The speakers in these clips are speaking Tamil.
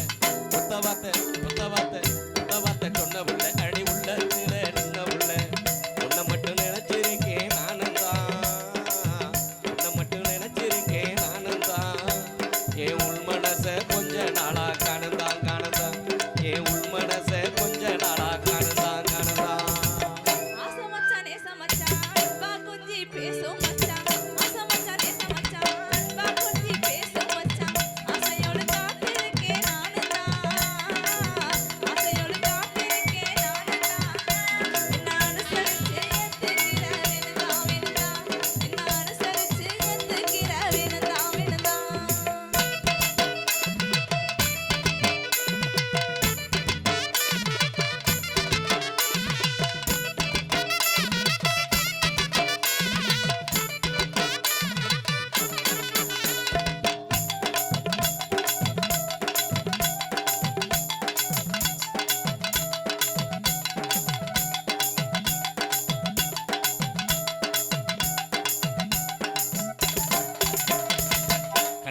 வார்த்தை ஒத்த வார்த்தை ஒத்த வார்த்தை ஒத்த வார்த்தை சொன்ன உள்ள அடி உள்ள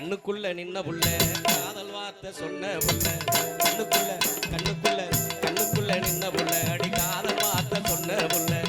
கண்ணுக்குள்ள நின்ன புள்ள காதல் வார்த்தை சொன்ன புள்ள கண்ணுக்குள்ள கண்ணுக்குள்ள கண்ணுக்குள்ள நின்ன புள்ள அடி காதல் வார்த்தை சொன்ன புள்ள.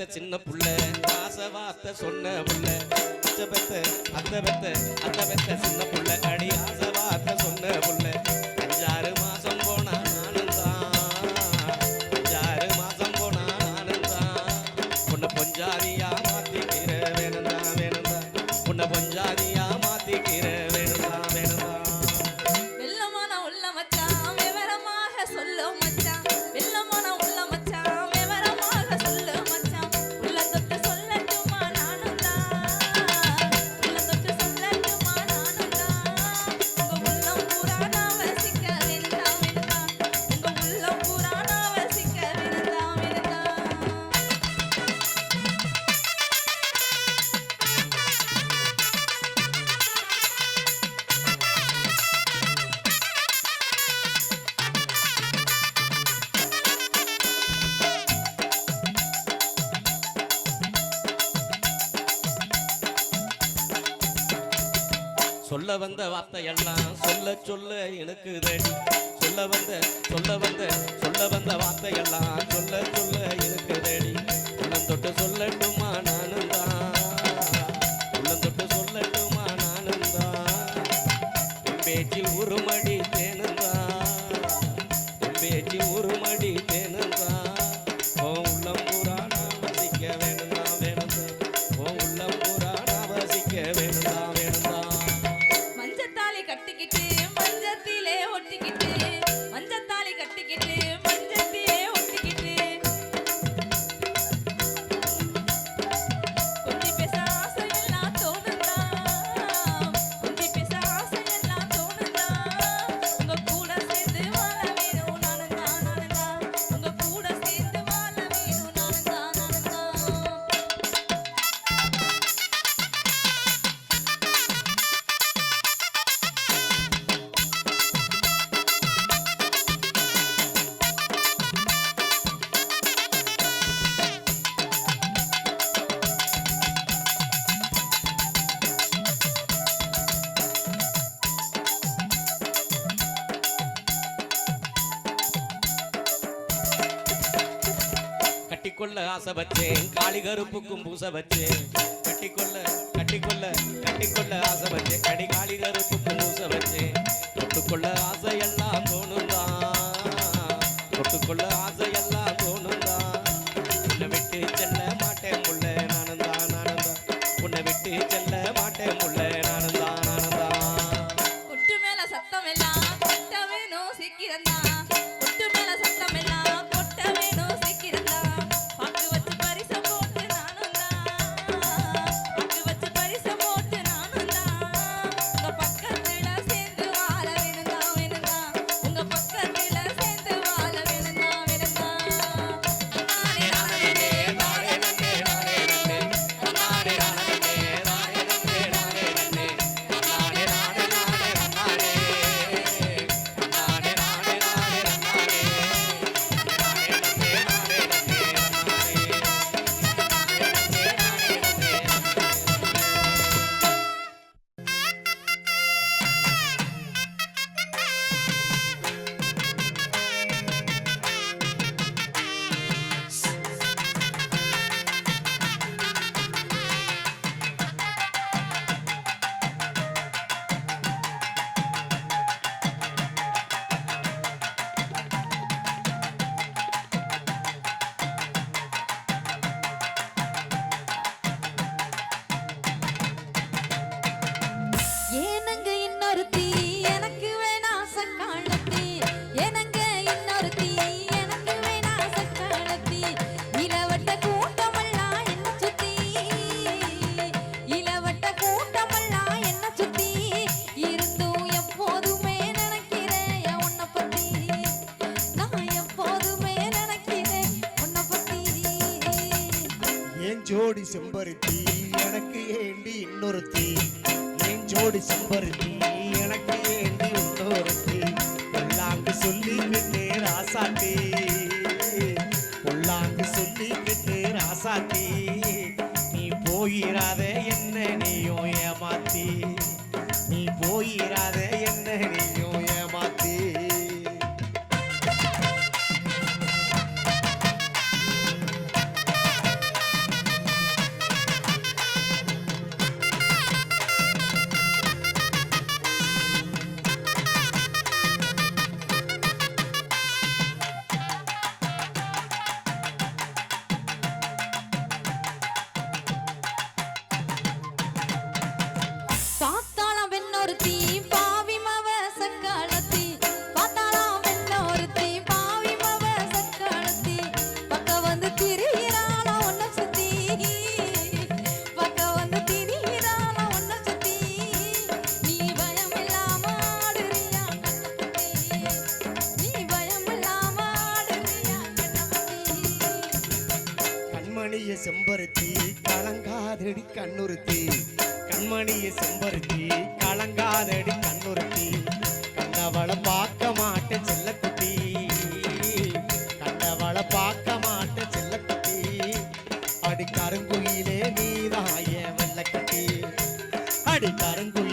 பெத்த சின்ன புள்ள ஆசை வார்த்தை சொன்ன புள்ள. அச்ச பெத்த அத்த பெத்த அத்த பெத்த சின்ன புள்ள. அடி ஆசை வார்த்தை சொன்ன புள்ள. அஞ்சாறு மாசம் போனா ஆனந்தான் தான். அஞ்சாறு மாசம் போனா நானும் தான். உன்னை பொஞ்சாதியா மாத்திக்கிற வேணும்தா வேணும்தா உன்னை பொஞ்சாதியா மாத்திக்கிற வேணும்தா வேணும்தா வெள்ளமான உள்ள மச்சான் விவரமாக சொல்லும் மச்சான். சொல்ல வந்த வார்த்தையெல்லாம் சொல்ல சொல்ல எனக்கு தடி சொல்ல வந்த சொல்ல வந்த சொல்ல வந்த வார்த்தை வார்த்தையெல்லாம் சொல்ல கட்டிக்கொள்ள ஆசை பச்சேன் காளி கருப்புக்கும் பூச வச்சேன் கட்டிக்கொள்ள கட்டிக்கொள்ள கட்டிக்கொள்ள ஆசை பச்சேன் கடி காளி கருப்புக்கும் பூச வச்சேன் தொட்டுக்கொள்ள ஆசை எல்லாம் தோணுதான் தொட்டுக்கொள்ள ஆசை நெஞ்சோடி செம்பருத்தி எனக்கு ஏண்டி இன்னொருத்தி? நெஞ்சோடி செம்பருத்தி எனக்கு ஏண்டி இன்னொருத்தி? பொல்லாங்கு சொல்லிக்கிட்டே ராசாட்டி பொல்லாங்கு சொல்லிக்கிட்டே ராசாட்டி நீ போயிடாதே கண்ணுறுத்தி கண்மணியை செம்பருத்தி கலங்காதடி கண்ணுறுத்தி கண்டவளை பார்க்க மாட்டேன் செல்லக்குட்டி கண்டவளை பார்க்க மாட்டேன் செல்லக்குட்டி. அடி கருங்குயிலே நீதான் ஏ வெள்ளக்கட்டி. அடி கருங்குயில்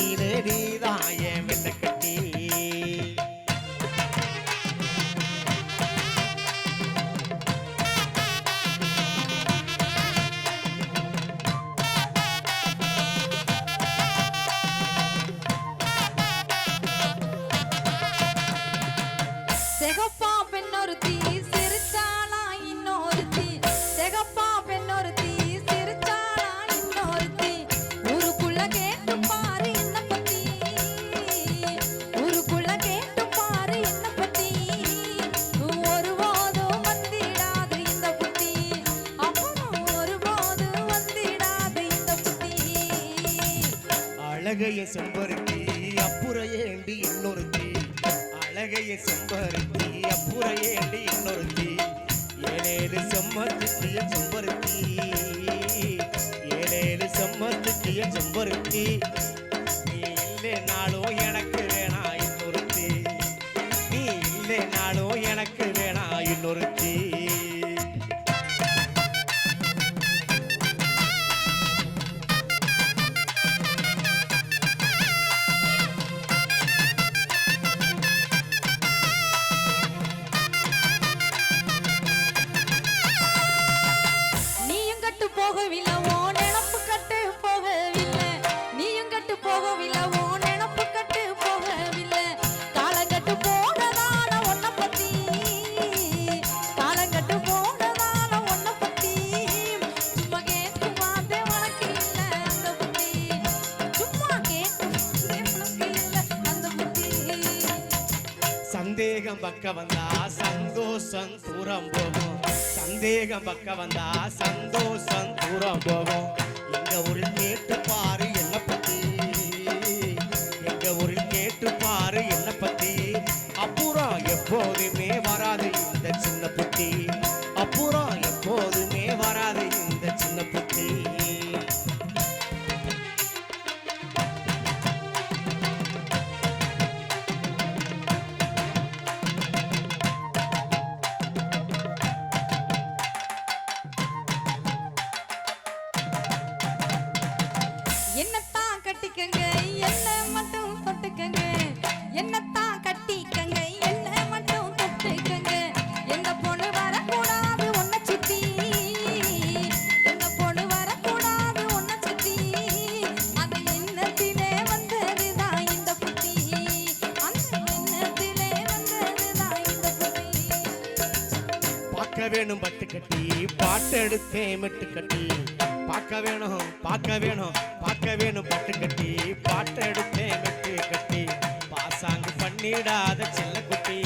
அழகைய செம்பருத்தி அப்புற ஏண்டி இன்னொருத்தி. அழகைய செம்பருத்தி அப்புற ஏண்டி இன்னொருத்தி. ஏழேழு செம்மத்துக்கிய செம்பருத்தி. ஏழேழு செம்மத்துக்கிய செம்பருத்தி. போகவில்லை ஓ நினப்பு கட்டு போகவில்லை. நீயும் கட்டு போகவில்லை ஓ நினப்பு கட்டு போகவில்லை. காலங்கட்டு போனதான ஒன்ன பத்தி காலங்கட்டு போனதான ஒன்ன பத்தி. சும்மா கேட்டு உனக்கு இல்லை சும்மா கேட்டு சந்தேகம் பக்க வந்தா சந்தோஷம் புறம் போகும். சந்தேகம் பக்கம் வந்தா சந்தோஷம் தூரம் போகும். எங்க ஒரு கேட்டு பாரு என்ன பத்தி. எங்க ஒரு கேட்டு பாரு என்ன பத்தி. அப்புறம் எப்போதுமே பாட்டு மெட்டு கட்டி. பார்க்க வேணும் பார்க்க வேணும் பார்க்க வேணும் பட்டு கட்டி. பாட்டை எடுத்தே மெட்டு கட்டி. பாசாங்கு பண்ணிடாத செல்ல குட்டி